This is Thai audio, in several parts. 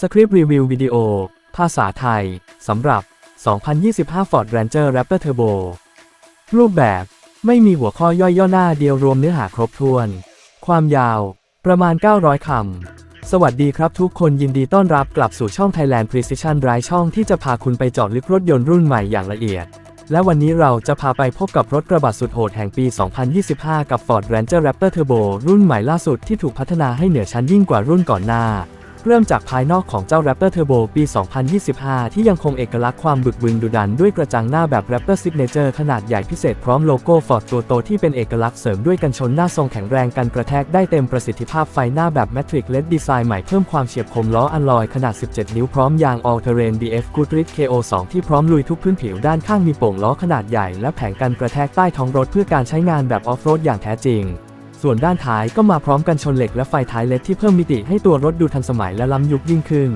สคริปต์รีวิววิดีโอ ภาษาไทย สำหรับ 2025 Ford Ranger Raptor Turbo รูปแบบ ไม่มีหัวข้อย่อยย่อหน้าเดียวรวมเนื้อหาครบถ้วน ความยาว ประมาณ 900 คำ สวัสดีครับทุกคนยินดีต้อนรับกลับสู่ช่อง Thailand Precision Drive ช่องที่จะพาคุณไปเจาะลึกรถยนต์รุ่นใหม่อย่างละเอียด และวันนี้เราจะพาไปพบกับรถกระบะสุดโหดแห่งปี 2025 กับ Ford Ranger Raptor Turbo รุ่นใหม่ล่าสุดที่ถูกพัฒนาให้เหนือชั้นยิ่งกว่ารุ่นก่อนหน้า เริ่มจากภายนอกของเจ้า Raptor Turbo ปี 2025 ที่ยังคงเอกลักษณ์ความบึกบึนดุดันด้วยกระจังหน้าแบบ Raptor Signature ขนาดใหญ่พิเศษพร้อมโลโก้ Ford ตัวโตที่เป็นเอกลักษณ์เสริมด้วยกันชนหน้าทรงแข็งแรงกันกระแทกได้เต็มประสิทธิภาพไฟหน้าแบบ Matrix LED ดีไซน์ใหม่เพิ่มความเฉียบคมล้ออัลลอยขนาด 17 นิ้วพร้อมยาง All Terrain BF Goodrich KO2 ที่พร้อมลุยทุกพื้นผิวด้านข้างมีโป่งล้อขนาดใหญ่และแผงกันกระแทกใต้ท้องรถเพื่อการใช้งานแบบออฟโรดอย่างแท้จริง ส่วนด้านท้ายก็มาพร้อมกันชนเหล็กและไฟท้ายเลดที่เพิ่มมิติให้ตัวรถดูทันสมัยและล้ำยุคยิ่งขึ้น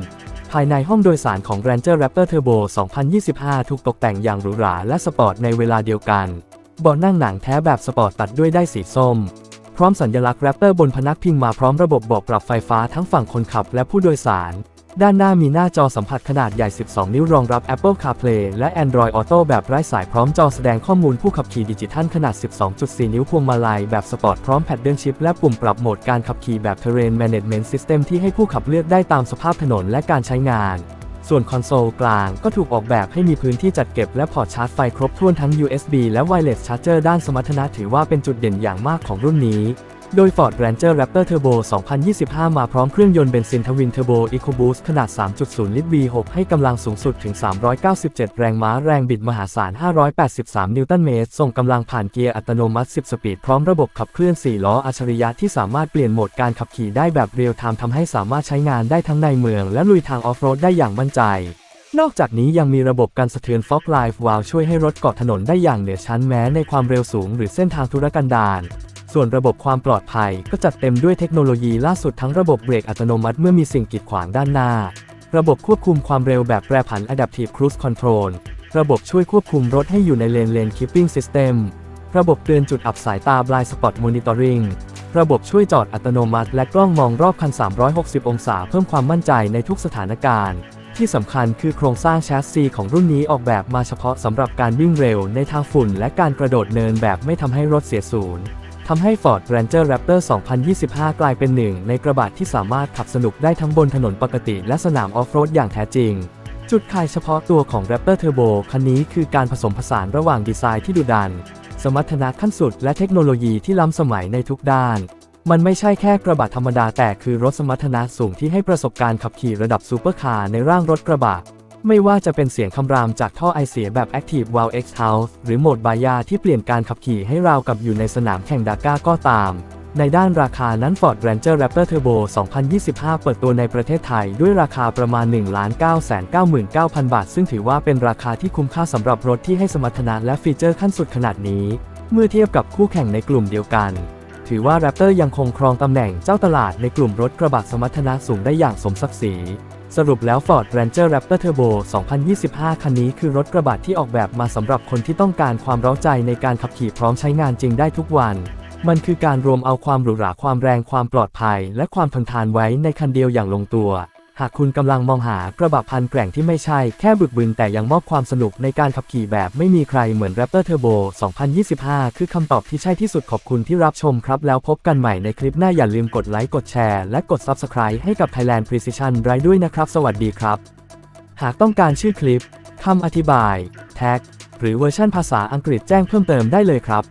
ภายในห้องโดยสารของ Ranger Raptor Turbo 2025 ถูกตกแต่งอย่างหรูหราและสปอร์ตในเวลาเดียวกันเบาะนั่งหนังแท้แบบสปอร์ตตัดด้วยได้สีส้ม พร้อมสัญลักษณ์ Raptor บนพนักพิงมาพร้อมระบบบอกปรับไฟฟ้าทั้งฝั่งคนขับและผู้โดยสาร ด้านหน้ามีหน้าจอสัมผัสขนาดใหญ่ 12 นิ้วรองรับ Apple CarPlay และ Android Auto แบบไร้สายพร้อมจอแสดงข้อมูลผู้ขับขี่ดิจิทัลขนาด 12.4 นิ้วพวงมาลัยแบบสปอร์ตพร้อมแพดเดิลชิพและปุ่มปรับโหมดการขับขี่แบบ Terrain Management System ที่ให้ผู้ขับเลือกได้ตามสภาพถนนและการใช้งาน ส่วนคอนโซลกลางก็ถูกออกแบบให้มีพื้นที่จัดเก็บและพอร์ตชาร์จไฟครบถ้วนทั้ง USB และ Wireless Charger ด้านสมรรถนะถือว่าเป็นจุดเด่นอย่างมากของรุ่นนี้ โดย Ford Ranger Raptor Turbo 2025 มาพร้อมเครื่องยนต์เบนซินทวินเทอร์โบ EcoBoost ขนาด 3.0 ลิตร V6 ให้กำลังสูงสุดถึง 397 แรงม้าแรงบิดมหาศาล 583 นิวตันเมตร ส่งกำลังผ่านเกียร์อัตโนมัติ 10 สปีด พร้อมระบบขับเคลื่อน 4 ล้ออัจฉริยะที่สามารถเปลี่ยนโหมดการขับขี่ได้แบบเรียลไทม์ทำให้สามารถใช้งานได้ทั้งในเมือง และลุยทางออฟโรดได้อย่างมั่นใจนอกจากนี้ยังมีระบบการสะเทือน Fog Live Valve ช่วยให้รถเกาะถนนได้อย่างเหนือชั้นแม้ในความเร็วสูงหรือเส้นทางธุรกันดาร ส่วนระบบความปลอดภัยก็จัดเต็มด้วยเทคโนโลยีล่าสุดทั้งระบบเบรกอัตโนมัติเมื่อมีสิ่งกีดขวางด้านหน้า ระบบควบคุมความเร็วแบบแปรผัน Adaptive Cruise Control ระบบช่วยควบคุมรถให้อยู่ในเลน Lane Keeping System ระบบเตือนจุดอับสายตา Blind Spot Monitoring ระบบช่วยจอดอัตโนมัติ และกล้องมองรอบคัน 360 องศาเพิ่มความมั่นใจในทุกสถานการณ์ ที่สำคัญคือโครงสร้างแชสซีของรุ่นนี้ออกแบบมาเฉพาะสำหรับการวิ่งเร็วในทางฝุ่น และการกระโดดเนินแบบไม่ทำให้รถเสียศูนย์ ทำให้ Ford Ranger Raptor 2025 กลายเป็นหนึ่งในกระบะที่สามารถขับสนุกได้ทั้งบนถนนปกติและสนามออฟโรดอย่างแท้จริง จุดขายเฉพาะตัวของ Raptor Turbo คันนี้คือการผสมผสานระหว่างดีไซน์ที่ดุดัน สมรรถนะขั้นสุดและเทคโนโลยีที่ล้ำสมัยในทุกด้าน มันไม่ใช่แค่กระบะธรรมดาแต่คือรถสมรรถนะสูงที่ให้ประสบการณ์ขับขี่ระดับซูเปอร์คาร์ในร่างรถกระบะ ไม่ว่าจะเป็นเสียงคำรามจากท่อไอเสียแบบ Active Wow X House หรือโหมดบายาที่เปลี่ยนการขับขี่ให้ราวกับอยู่ในสนามแข่งดาก้าก็ตาม ในด้านราคานั้น Ford Ranger Raptor Turbo 2025 เปิดตัวในประเทศไทยด้วยราคาประมาณ 1,999,000 บาท ซึ่งถือว่าเป็นราคาที่คุ้มค่าสำหรับรถที่ให้สมรรถนะและฟีเจอร์ขั้นสุดขนาดนี้ เมื่อเทียบกับคู่แข่งในกลุ่มเดียวกันถือว่า Raptor ยังคงครองตำแหน่งเจ้าตลาดในกลุ่มรถกระบะสมรรถนะสูงได้อย่างสมศักดิ์ศรี สรุปแล้ว Ford Ranger Raptor Turbo 2025 คันนี้คือรถกระบะที่ออกแบบมาสำหรับคนที่ต้องการความเร้าใจในการขับขี่พร้อมใช้งานจริงได้ทุกวัน มันคือการรวมเอาความหรูหราความแรงความปลอดภัย และความทนทานไว้ในคันเดียวอย่างลงตัว หากคุณกำลังมองหา กระบะพันแกร่งที่ไม่ใช่แค่บึกบึนแต่ยังมอบความสนุกในการขับขี่แบบไม่มีใครเหมือน Raptor Turbo 2025 คือคำตอบที่ใช่ที่สุดขอบคุณที่รับชมครับ แล้วพบกันใหม่ในคลิปหน้าอย่าลืมกดไลค์กดแชร์และกด Subscribe ให้กับ Thailand Precision Drive ด้วยนะครับ สวัสดีครับ หากต้องการชื่อคลิปคำอธิบาย แท็ก หรือเวอร์ชันภาษาอังกฤษแจ้งเพิ่มเติมได้เลยครับ